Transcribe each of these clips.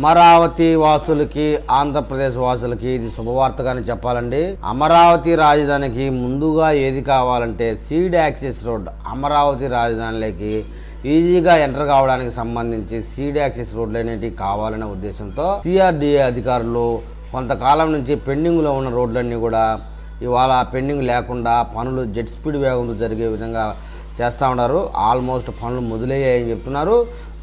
అమరావతి వాసులకి ఆంధ్రప్రదేశ్ వాసులకి ఇది శుభవార్తగానే చెప్పాలండి. అమరావతి రాజధానికి ముందుగా ఏది కావాలంటే సీడ్ యాక్సిస్ రోడ్ అమరావతి రాజధానిలోకి ఈజీగా ఎంటర్ కావడానికి సంబంధించి సీడ్ యాక్సిస్ రోడ్లు అనేటివి కావాలనే ఉద్దేశంతో సిఆర్డిఏ అధికారులు కొంతకాలం నుంచి పెండింగ్లో ఉన్న రోడ్లన్నీ కూడా ఇవాళ పెండింగ్ లేకుండా పనులు జెట్ స్పీడ్ వేగంతో జరిగే విధంగా చేస్తూ ఉన్నారు. ఆల్మోస్ట్ పనులు మొదలయ్యాయని చెప్తున్నారు.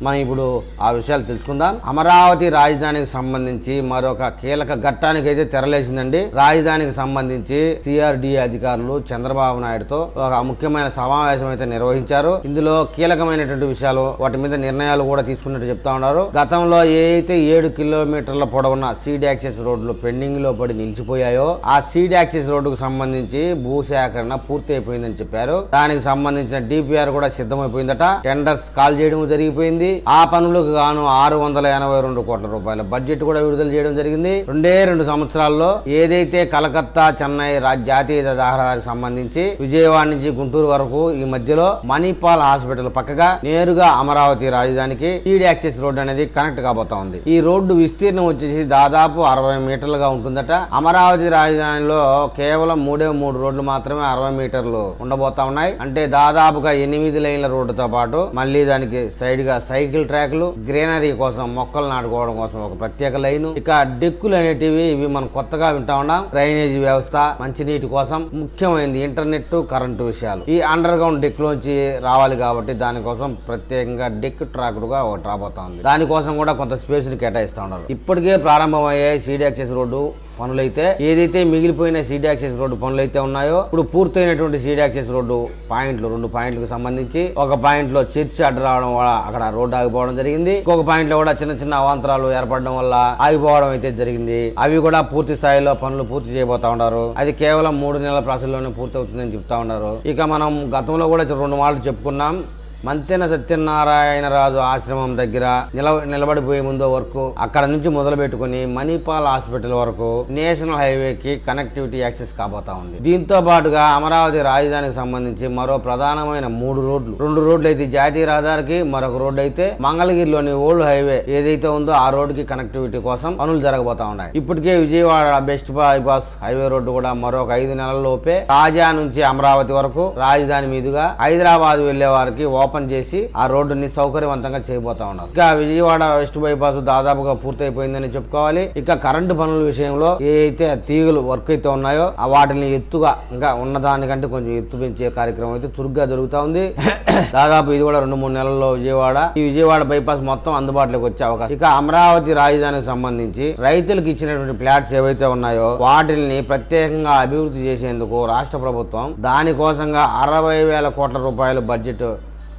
మనం ఇప్పుడు ఆ విషయాలు తెలుసుకుందాం. అమరావతి రాజధానికి సంబంధించి మరొక కీలక ఘట్టానికి అయితే తెరలేసిందండి. రాజధానికి సంబంధించి సిఆర్డిఏ అధికారులు చంద్రబాబు నాయుడుతో ఒక ముఖ్యమైన సమావేశం అయితే నిర్వహించారు. ఇందులో కీలకమైనటువంటి విషయాలు వాటి మీద నిర్ణయాలు కూడా తీసుకున్నట్టు చెప్తా ఉన్నారు. గతంలో ఏ అయితే ఏడు కిలోమీటర్ల పొడవున్న సీడ్ యాక్సెస్ రోడ్లు పెండింగ్లో పడి నిలిచిపోయాయో ఆ సీడ్ యాక్సెస్ రోడ్డుకు సంబంధించి భూసేకరణ పూర్తి అయిపోయిందని చెప్పారు. దానికి సంబంధించిన డిపిఆర్ కూడా సిద్ధమైపోయిందట. టెండర్స్ కాల్ చేయడం జరిగిపోయింది. ఆ పనులకు గాను ఆరు వందల ఎనభై రెండు కోట్ల రూపాయల బడ్జెట్ కూడా విడుదల చేయడం జరిగింది. రెండే రెండు సంవత్సరాల్లో ఏదైతే కలకత్తా చెన్నై జాతీయ రహదారికి సంబంధించి విజయవాడ నుంచి గుంటూరు వరకు ఈ మధ్యలో మణిపాల్ హాస్పిటల్ పక్కగా నేరుగా అమరావతి రాజధానికి ఈడ్ యాక్సెస్ రోడ్ అనేది కనెక్ట్ కాబోతా ఉంది. ఈ రోడ్డు విస్తీర్ణం వచ్చేసి దాదాపు అరవై మీటర్లుగా ఉంటుందట. అమరావతి రాజధానిలో కేవలం మూడే మూడు రోడ్లు మాత్రమే అరవై మీటర్లు ఉండబోతా ఉన్నాయి. అంటే దాదాపుగా ఎనిమిది లైన్ల రోడ్డుతో పాటు మళ్ళీ దానికి సైడ్గా సైకిల్ ట్రాక్లు గ్రీనరీ కోసం మొక్కలు నాటుకోవడం కోసం ఒక ప్రత్యేక లైన్. ఇక డెక్కులు అనేటివి ఇవి మనం కొత్తగా వింటా ఉన్నాం. డ్రైనేజీ వ్యవస్థ మంచినీటి కోసం ముఖ్యమైనది ఇంటర్నెట్ కరెంటు విషయాలు. ఈ అండర్ గ్రౌండ్ డెక్ లోంచి రావాలి కాబట్టి దానికోసం ప్రత్యేకంగా డెక్ ట్రాక్డుగా ఒకటి రాబోతా ఉంది. దానికోసం కూడా కొంత స్పేస్ని కేటాయిస్తా ఉన్నారు. ఇప్పటికే ప్రారంభమయ్యే సీడ్ యాక్సెస్ రోడ్డు పనులైతే. ఏదైతే మిగిలిపోయిన సీడ్ యాక్సెస్ రోడ్డు పనులైతే ఉన్నాయో ఇప్పుడు పూర్తయినటువంటి సీడ్ యాక్సెస్ రోడ్డు పాయింట్లు రెండు పాయింట్లకు సంబంధించి. ఒక పాయింట్లో చర్చి అడ్డు రావడం వల్ల అక్కడ రోడ్డు ఆగిపోవడం జరిగింది. ఇంకొక పాయింట్లో కూడా చిన్న చిన్న అవాంతరాలు ఏర్పడడం వల్ల ఆగిపోవడం అయితే జరిగింది. అవి కూడా పూర్తి స్థాయిలో పనులు పూర్తి చేయబోతా ఉన్నారు. అది కేవలం మూడు నెలల ప్రాసెస్లోనే పూర్తి అవుతుందని చెప్తా ఉన్నారు. ఇక మనం గతంలో కూడా రెండు మాటలు చెప్పుకున్నాం. మంతెన సత్యనారాయణ రాజు ఆశ్రమం దగ్గర నిల నిలబడిపోయే ముందు వరకు అక్కడ నుంచి మొదలు పెట్టుకుని మణిపాల్ హాస్పిటల్ వరకు నేషనల్ హైవే కి కనెక్టివిటీ యాక్సెస్ కాబోతా ఉంది. దీంతో పాటుగా అమరావతి రాజధానికి సంబంధించి మరో ప్రధానమైన మూడు రోడ్లు. రెండు రోడ్లు అయితే జాతీయ రహదారికి మరొక రోడ్డు అయితే మంగళగిరిలోని ఓల్డ్ హైవే ఏదైతే ఉందో ఆ రోడ్డుకి కనెక్టివిటీ కోసం పనులు జరగబోతా ఉన్నాయి. ఇప్పటికే Vijayawada west bypass highway road కూడా మరొక ఐదు నెలల లోపే తాజా నుంచి అమరావతి వరకు రాజధాని మీదుగా హైదరాబాద్ వెళ్ళే వారికి ఓపెన్ చేసి ఆ రోడ్డుని సౌకర్యవంతంగా చేయబోతా ఉన్నారు. ఇక విజయవాడ వెస్ట్ బైపాస్ దాదాపుగా పూర్తయిపోయిందని చెప్పుకోవాలి. ఇక కరెంటు పనుల విషయంలో ఏదైతే తీగలు వర్క్ అయితే ఉన్నాయో ఆ వాటిని ఎత్తుగా ఇంకా ఉన్నదానికంటే కొంచెం ఎత్తు పెంచే కార్యక్రమం అయితే చురుగ్గా జరుగుతూ ఉంది. దాదాపు ఇది కూడా రెండు మూడు నెలల్లో విజయవాడ ఈ విజయవాడ బైపాస్ మొత్తం అందుబాటులోకి వచ్చే అవకాశం. ఇక అమరావతి రాజధానికి సంబంధించి రైతులకు ఇచ్చినటువంటి ఫ్లాట్స్ ఏవైతే ఉన్నాయో వాటిని ప్రత్యేకంగా అభివృద్ధి చేసేందుకు రాష్ట్ర ప్రభుత్వం దానికోసంగా అరవై వేల కోట్ల రూపాయల బడ్జెట్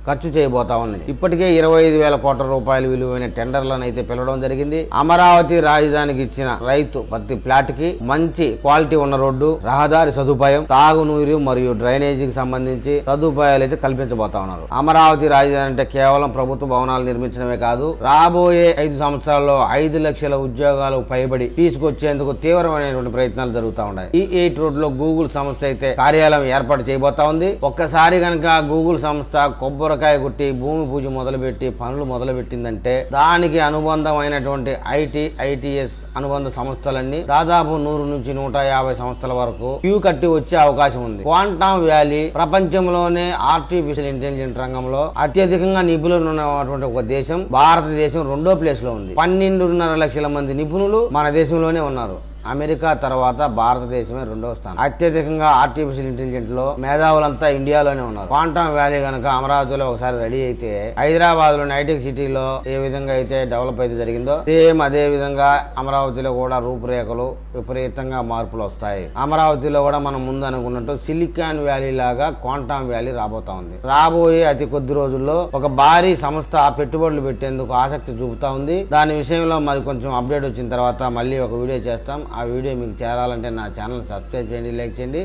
ఖర్చు చేయబోతా ఉన్నది. ఇప్పటికే ఇరవై ఐదు వేల కోట్ల రూపాయల విలువైన టెండర్లను అయితే పిలవడం జరిగింది. అమరావతి రాజధానికి ఇచ్చిన రైతు ప్రతి ప్లాట్కి మంచి క్వాలిటీ ఉన్న రోడ్డు రహదారి సదుపాయం తాగునీరు మరియు డ్రైనేజీకి సంబంధించి సదుపాయాలు అయితే కల్పించబోతా ఉన్నారు. అమరావతి రాజధాని అంటే కేవలం ప్రభుత్వ భవనాలు నిర్మించడమే కాదు రాబోయే ఐదు సంవత్సరాల్లో ఐదు లక్షల ఉద్యోగాలు పైబడి తీసుకొచ్చేందుకు తీవ్రమైనటువంటి ప్రయత్నాలు జరుగుతూ ఉన్నాయి. ఈ ఎయిట్ రోడ్లో గూగుల్ సంస్థ అయితే కార్యాలయం ఏర్పాటు చేయబోతా ఉంది. ఒక్కసారి కనుక గూగుల్ సంస్థ కొబ్బరి కొబ్బరికాయ కొట్టి భూమి పూజ మొదలుపెట్టి పనులు మొదలుపెట్టిందంటే దానికి అనుబంధమైనటువంటి ఐటీ ఐటీఎస్ అనుబంధ సంస్థలన్నీ దాదాపు నూరు నుంచి నూట యాభై సంస్థల వరకు క్యూ కట్టి వచ్చే అవకాశం ఉంది. క్వాంటమ్ వ్యాలీ ప్రపంచంలోనే ఆర్టిఫిషియల్ ఇంటెలిజెంట్ రంగంలో అత్యధికంగా నిపుణులు ఉన్నటువంటి ఒక దేశం భారతదేశం రెండో ప్లేస్లో ఉంది. పన్నెండున్నర లక్షల మంది నిపుణులు మన దేశంలోనే ఉన్నారు. అమెరికా తర్వాత భారతదేశమే రెండవ స్థానం. అత్యధికంగా ఆర్టిఫిషియల్ ఇంటెలిజెంట్లో మేధావులంతా ఇండియాలోనే ఉన్నారు. క్వాంటమ్ వ్యాలీ కనుక అమరావతిలో ఒకసారి రెడీ అయితే హైదరాబాద్లోని హైటెక్ సిటీలో ఏ విధంగా అయితే డెవలప్ అయితే జరిగిందో సేమ్ అదే విధంగా అమరావతిలో కూడా రూపురేఖలు విపరీతంగా మార్పులు వస్తాయి. అమరావతిలో కూడా మనం ముందు అనుకున్నట్టు సిలికాన్ వ్యాలీ లాగా క్వాంటమ్ వ్యాలీ రాబోతా ఉంది. రాబోయే అతి కొద్ది రోజుల్లో ఒక భారీ సంస్థ పెట్టుబడులు పెట్టేందుకు ఆసక్తి చూపుతా ఉంది. దాని విషయంలో మరి కొంచెం అప్డేట్ వచ్చిన తర్వాత మళ్ళీ ఒక వీడియో చేస్తాం. ఆ వీడియో మీకు చేరాలంటే నా ఛానల్ సబ్స్క్రైబ్ చేయండి లైక్ చేయండి.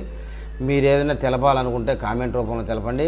మీరు ఏదైనా తెలపాలనుకుంటే కామెంట్ రూపంలో తెలపండి.